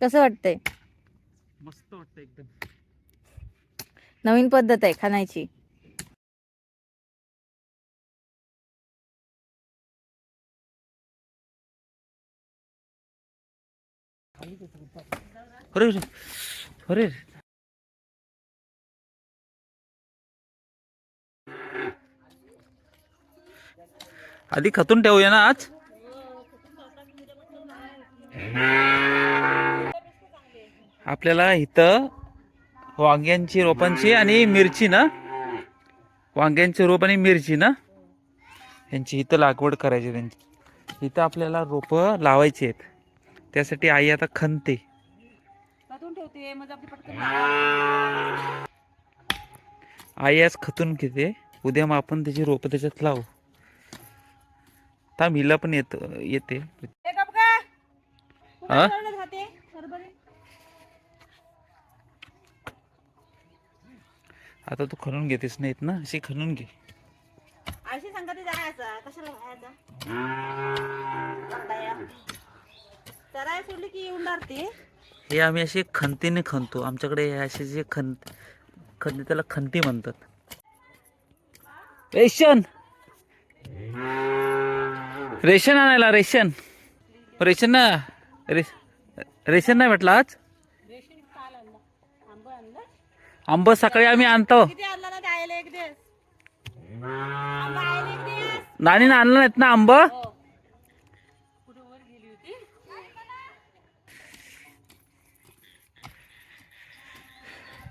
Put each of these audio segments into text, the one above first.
कसं वाटतंय? मस्त वाटतं एकदम. नवीन पद्धत आहे खाण्याची. अरे अरे अरे आधी खतून ठेवूया ना आज? आपल्याला इथं वांग्यांची रोपांची आणि मिरची ना? वांग्यांची रोप आणि मिरची ना? यांची इथं लागवड करायची त्यांची. इथं आपल्याला रोपं लावायची आहेत. त्यासाठी आई आता खणते. पटकन. आई आज खतून घेते. उद्या मग आपण त्याची रोपं त्याच्यात लावू. थांब हिला पण येत येते. हा आता तू खणून घेतेस नाहीत ना अशी खणून घे. अशी संगती जायचा कशाला व्हायचा चराय सोडली की येऊन हे आम्ही असे खंतीने खणतो. आमच्याकडे हे असे जे खन खंती त्याला खंती म्हणतात. रेशन! रेशन आणायला रेशन. रेशन ना रेशन नाही म्हटलं आज? आंब सकाळी आम्ही आणतो. किती आणला ना आणलं नाहीत ना आंब? होती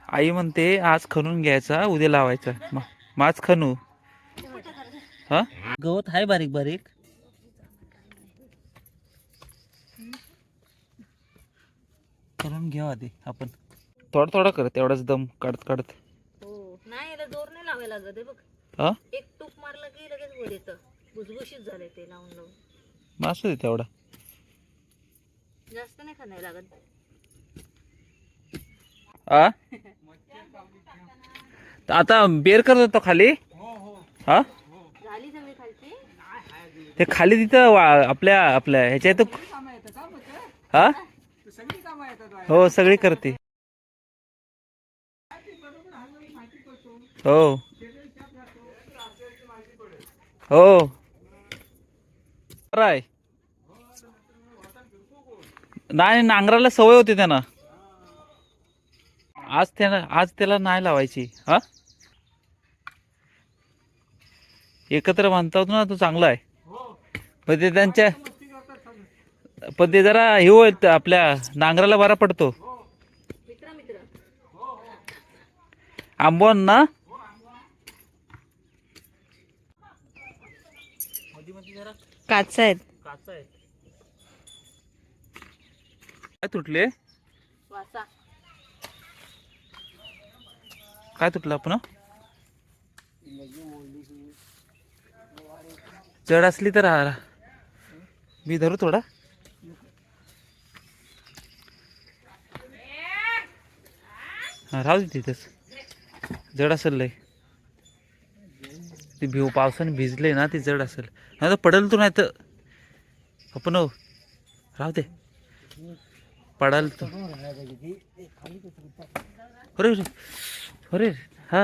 आई म्हणते आज खणून घ्यायचा उद्या लावायचा. म- मग आज खणू. हा? गवत आहे बारीक बारीक. करून घेऊ आधी आपण. थोडा थोडा करत एवढाच दम काढत काढत. हो. नाही याला जोर नाही लावायला लागत आहे बघ. हा? एक टूक मारलं की लगेच वर येतं. भुसभुशीत झालंय ते लावून लावून. मग असू दे तेवढा जास्त नाही खाण्याला लागत. आ? तर आता बेर करत होतो खाली? हा? झाली सगळी खालची? ते खाली तिथं वा- आपल्या आपल्या ह्याच्या इथं हा हो सगळी करते. हो. हो. आहे नाही नांगराला सवय होती त्यांना. आज त्याला आज त्याला नाही लावायची हा? एकत्र बांधता होतो ना तो चांगला आहे. पण ते त्यांच्या पण ते जरा हे होईल आपल्या नांगराला बरा पडतो. मित्र मित्र. आंबोन ना? काच आहेत. काय तुटले? वासा. काय तुटलं आपण? जड असली तर आ- मी धरू थोडा. हा राहू दे तिथंच. जड असेल लय. ती भिव पावसाने भिजले ना ती जड असेल. नाही तर पडेल तू नाही तर आपण हो. राहू दे. पडाल तू. हो अरे अरे हो हा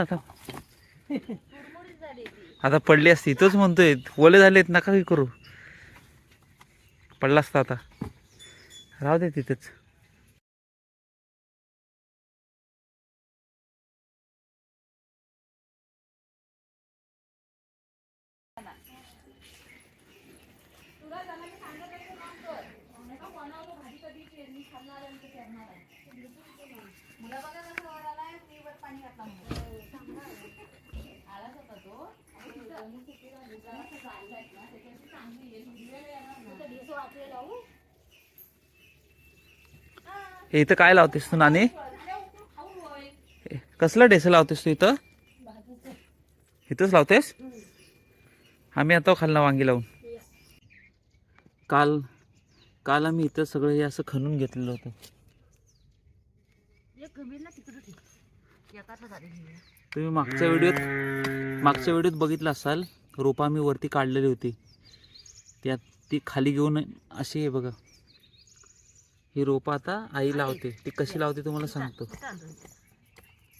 आता पडली असती तोच म्हणतोय. ओले झालेत नका काही करू. पडला असता आता. राहू दे तिथेच. हे इथं काय लावतेस तू ए, कसलं डेस लावतेस तू इथं? इथंच लावतेस? आम्ही आता खालना वांगी लावून. काल काल आम्ही इथं सगळं हे असं खणून घेतलेलं होतं. तुम्ही मागच्या व्हिडिओत मागच्या व्हिडिओत बघितलं असाल रोपा मी वरती काढलेली होती. त्यात ती खाली घेऊन अशी आहे बघा. ही रोपं आता आई लावते. ती कशी लावते तुम्हाला सांगतो.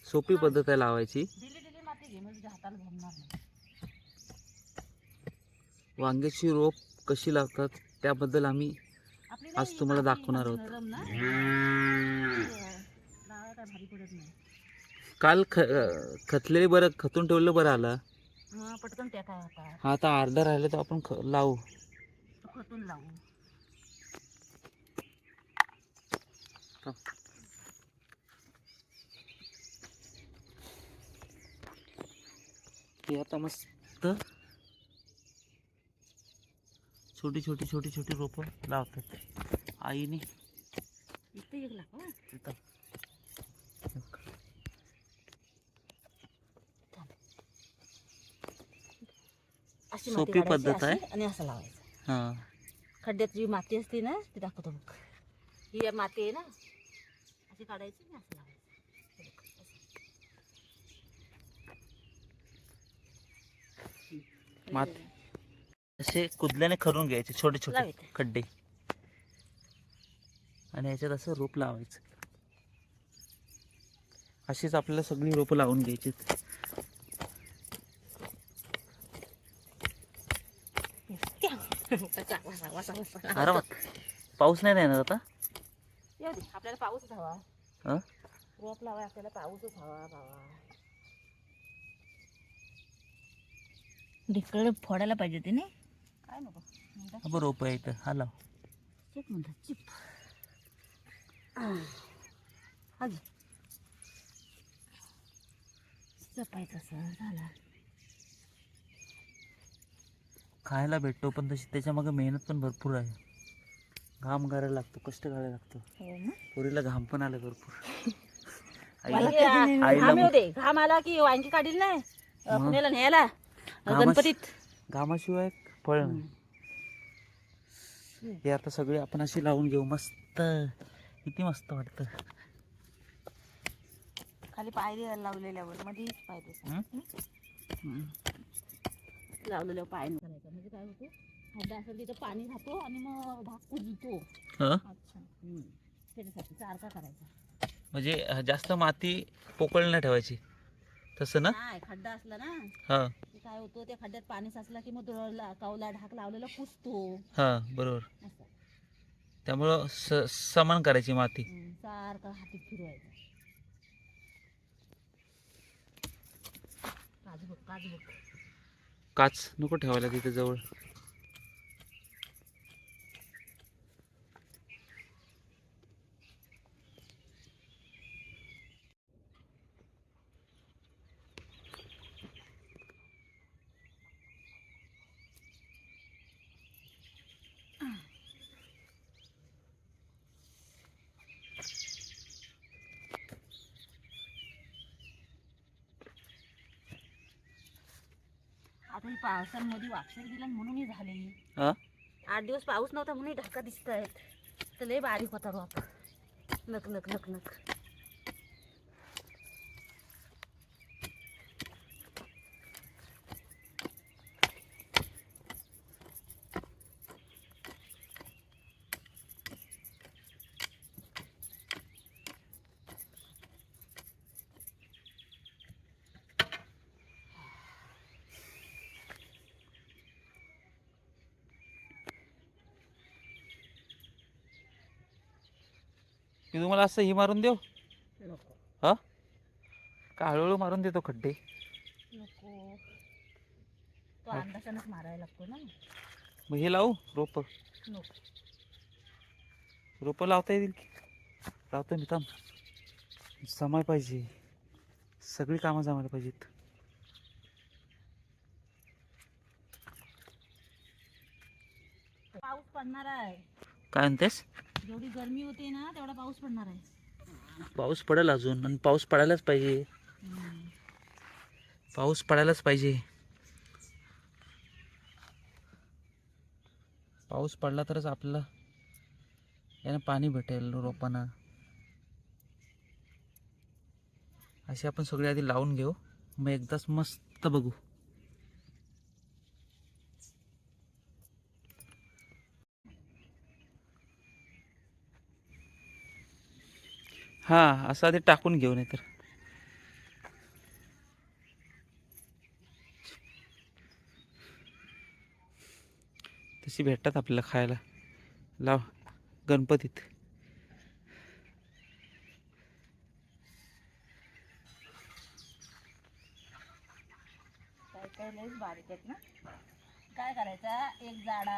सोपी पद्धत आहे लावायची. वांग्याची रोप कशी लावतात त्याबद्दल आम्ही आज तुम्हाला दाखवणार आहोत. काल ख खतलेले बरं खतून ठेवलं बरं आलं. हा आता अर्धा राहिलं तर आपण ख लावू. खतून लावू. हे आता मस्त छोटी छोटी छोटी छोटी रोपं लावतात. आईने सोपी पद्धत आहे. आणि असं लावायचं. हां. खड्ड्यात जी माती असते ना ती दाखवतो बघ ही माती आहे ना अशी काढायची आणि असं लावायचं हे असं. माती असे कुदल्याने खरून घ्यायचे छोटे छोटे लावायचे. खड्डे आणि याच्यात असं रोप लावायचं अशीच आपल्याला सगळी रोपं लावून घ्यायची वासा, वासा, वासा, वासा. आरामात पाऊस नाही येणार आता आपल्याला पाऊसच हवा. हं? रोप लावाय आपल्याला पाऊसच हवा बाबा ढिकळ फोडायला पाहिजे ते नाही? काय नको. म्हणतात हा बरं रोप आहे इथं. हा लाव. चिप म्हणतात चिप. अजून जपायचं सर झाला. खायला भेटतो पण तशी त्याच्यामागे मेहनत पण भरपूर आहे. घाम करायला लागतो कष्ट करायला लागतो. हो ना? पोरीला घाम पण आला भरपूर. आईला आईला घाम येऊ दे. घाम आला की वांगी काढील नाही अं, मग? पुण्याला न्यायला. अं, घामाश- गणपतीत. घामाशिवाय फळ नाही. हे आता सगळे आपण अशी लावून घेऊ. मस्त. किती मस्त वाटतं. खाली पायरी लावलेल्यावर मध्ये पायरी. हं? हं? लावलेल्यावर पाय करायचा म्हणजे काय होतं खड्डा असेल तिथं पाणी राहतो आणि मग भाग कुजतो हं? अच्छा. त्याच्यासाठी सारखा करायचा. म्हणजे अं, जास्त माती पोकळ नाही ठेवायची. तसं ना? नाही खड्डा असला ना हा. की काय होतं त्या खड्ड्यात पाणी साचला की मग तो ला- कावला ढाक लावलेला पुसतो. हा बरोबर. असं. त्यामुळं स समान करायची माती. सारखा हातीत फिरवायचा. काजू बघ काजू बघ काच नको ठेवायला तिथे जवळ. ही पावसांमध्ये वापसेर गेला म्हणून ही झाली हा? आठ दिवस पाऊस नव्हता म्हणून ढाका दिसत आहेत तर लय बारीक होता रोप नक नक नक नक. मी तुम्हाला असं ही मारून देऊ? हा? का हळूहळू मारून देतो खड्डे. नको. तो अंदाजानच मारायला लागतो ना. मग हे लावू रोप. नको. रोपं लावता येतील की? लावतो मी थांब. जमाय पाहिजे. सगळी कामं जमायला पाहिजेत. पाऊस पडणार आहे. काय म्हणतेस? जेवढी गरमी होते ना तेवढा पाऊस पडणार आहे. पाऊस पडेल अजून आणि पाऊस पडायलाच पाहिजे. पाऊस पडायलाच पाहिजे. पाऊस पडला तरच आपल्याला यानं पाणी भेटेल रोपांना. असे आपण सगळे आधी लावून घेऊ. मग एकदाच मस्त बघू. हा असं आधी टाकून घेऊ नाही तर तशी भेटतात आपल्याला खायला. लाव गणपतीत. काय काय बारीक आहेत ना? काय करायचा? एक जाडा.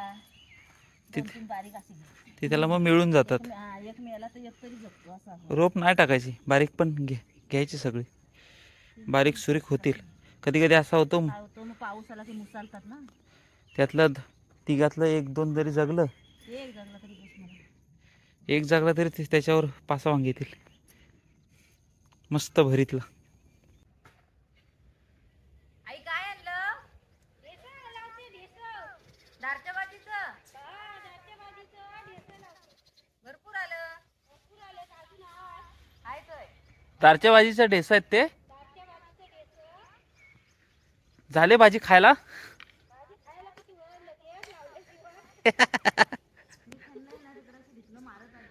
तिथे- तीन बारीक अशी घे. ते त्याला मग मिळून जातात. एक- हा, एक मिळाला तर एक तरी जगतो असं आहे. रोप नाही टाकायची बारीक पण घे घ्यायची सगळी. बारीक सुरीक होतील. कधी कधी असा होतो मग पाऊस आला की मुसालतात ना. त्यातलं तिघातलं एक दोन जरी जगलं एक जगला तरी बस मला एक जगला तरी ते- त्याच्यावर पाच वांगे येतील. मस्त भरीतला आई काय आणलं दारच्या भाजीचं भरपूर आलं काय तर दारच्या भाजीचा डेस आहेत ते. झाले भाजी खायला?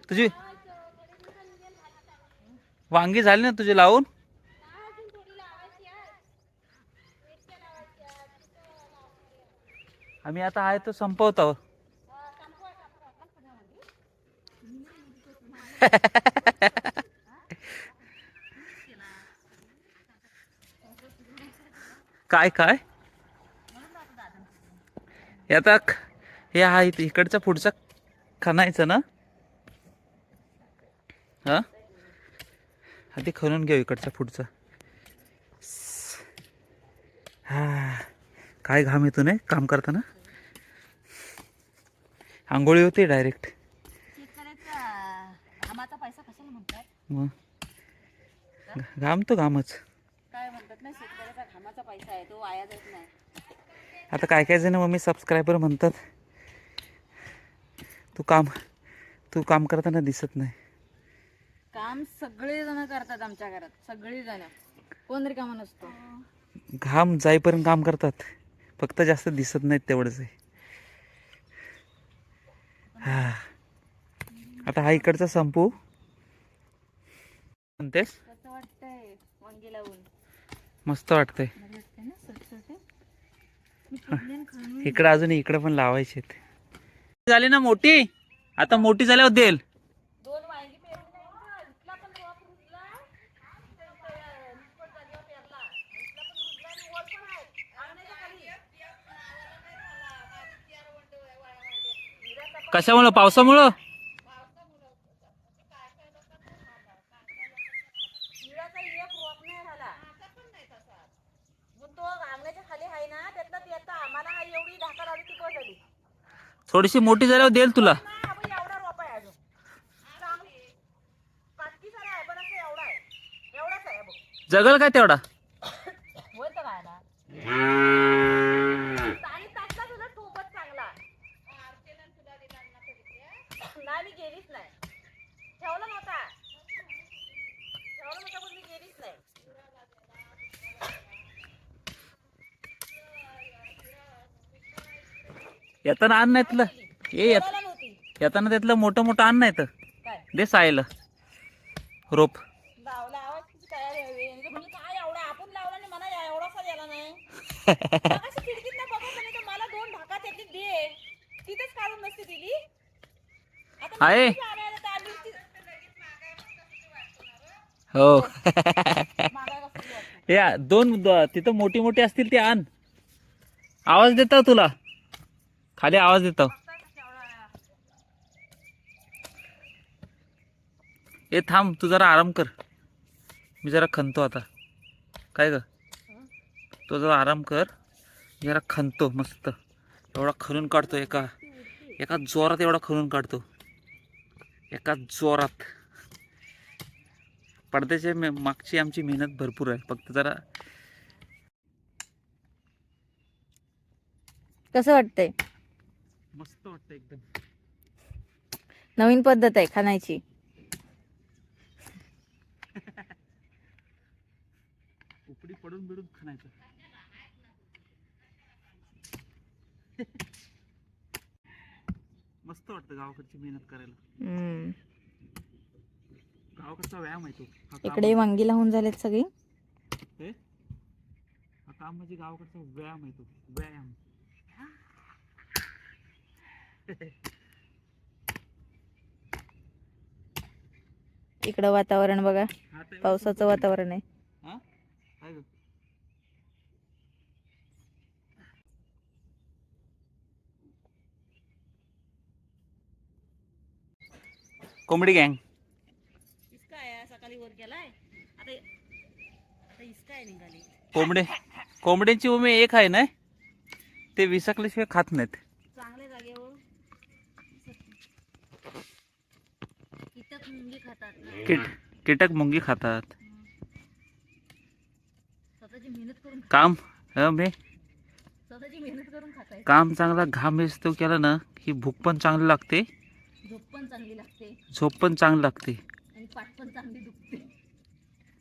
तुझी वांगी झाली ना तुझे लावून? आम्ही आता आहे तो संपवत. आहोत काय काय? हे आता हे हा इथे इकडचा पुढचा खणायचं ना? हा? आधी खणून घेऊ इकडचा पुढचा. हा काय घाम येतो नाही? काम करताना? आंघोळी होते डायरेक्ट पैसा मग घाम तो घामच. काय म्हणतात पैसा आहे तो वाया जात नाही. आता काय काय जण मम्मी सबस्क्रायबर म्हणतात. तू काम तू काम करताना दिसत नाही. काम सगळे जण करतात आमच्या घरात सगळी जण कोण रिकामा नसतो. घाम जाईपर्यंत काम करतात. फक्त जास्त दिसत नाहीत तेवढंच आहे. हा. आता हा इकडचा संपू. म्हणतेस कसं वाटतंय वांगी लावून मस्त वाटतंय. इकडं अजून इकडं पण लावायचे झाली ना मोठी? आता मोठी झाल्यावर देईल. दोन वांगी पेरली नाही ना इथला पण रोप रुजला इथं- इथं निष्फळ जागेवर पेरला इथला पण रुजला आणि वर पण आहे अंगणाच्या खाली कशामुळं पावसामुळं हिराचा एक रोप नाही झाला मग तो अंगणाच्या खाली आहे ना त्यातला त्याचा आम्हाला हा एवढी ढाका लावली ती बस झाली थोडीशी मोठी झाल्यावर देईल तुला. नाही हा बाई एवढा रोप आहे अजून चांगली काटकी सारा आहे पण असं एवढा आहे एवढाच आहे बघ जगल काय तेवढा होय तर काय ना आणि त्यातला तुझा खूपच चांगला नाही मी गेलीच नाही ठेवला नव्हता ठेवला नव्हता पण मी गेलीच नाही येताना आण नाही येत. नव्हती. येताना त्यातलं मोठं मोठं आण नाही तर काय? दे सायला. रोप. लावला आवाज किती तयार आहे म्हणजे काय एवढा आपण लावला आणि मला या- एवढासा याला नाही. मगाशी खिडकीत ना बघत नाही तर मला दोन ढाका त्यातली दे. तिथेच काढून नसते दिली आता आहे. मिरची आणायला तर आम्ही ती- हो. मागाय कसली वाटते. या दोन द- तिथं मोठी मोठी असतील ते आण. आवाज देता तुला. खाली आवाज देतो. ए थांब तू जरा आराम कर. मी जरा खणतो आता. काय ग? तो जरा आराम कर. जरा खणतो मस्त. एवढा खणून काढतो एका एका जोरात एवढा खणून काढतो. एका जोरात. पडद्याच्या मे- मागची आमची मेहनत भरपूर आहे. फक्त जरा कसं वाटतंय? वाटतं एकदम. नवीन पद्धत आहे खाण्याची. उपडी पडून बिडून खाण्याचं. मस्त वाटतं गावाकडची मेहनत करायला. गावाकडचा व्यायाम आहे तो. हा इकडे वांगी लावून झालेत सगळी. हे? हा काम म्हणजे गावाकडचा व्यायाम आहे तो. व्यायाम. इकडं वातावरण बघा. पावसाचं वातावरण. आहे. हा? कोंबडी गँग. इसका आहे सकाळी वर गेलाय. आता आता इसका आहे निघाली. कोंबडे कोंबड्यांची उमे एक आहे ना ते विसकल्याशिवाय खात नाहीत चांगल्या जागेवर कीटक मुंगी खातात ना कीट कीटक मुंगी खातात. काम बे खाताय. काम चांगला घाम तो केला ना की भूक पण चांगली लागते. झोप पण चांगली लागते.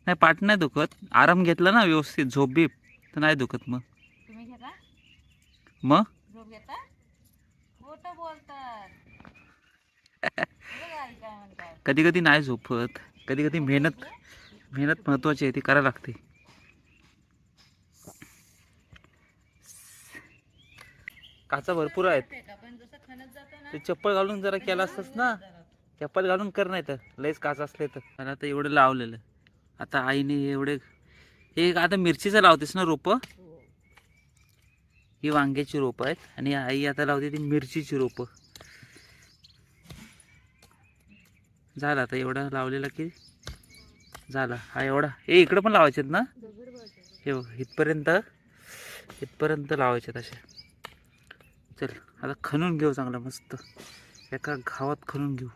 नाही पाठ नाही दुखत. आराम घेतला ना व्यवस्थित झोप बीप तर नाही दुखत मग. मग? कधी कधी नाही झोपत कधी कधी मेहनत मेहनत महत्वाची आहे ती करायला लागते. काचा भरपूर आहेत. ते चप्पल घालून जरा केला असतस ना चप्पल घालून कर नाही तर लयच काच असले तर. मला आता एवढं लावलेलं. आता आईने एवढे हे आता मिरचीचं लावतेस ना रोपं? ही वांग्याची रोपं आहेत आणि आई आता लावते ती मिरचीची रोपं. झालं आता एवढा लावलेला की झाला. हा एवढा. हे इकडं पण लावायचे ना? हे बघ इथपर्यंत इथपर्यंत लावायचे असे. चल आता खणून घेऊ चांगलं मस्त. एका गावात खणून घेऊ.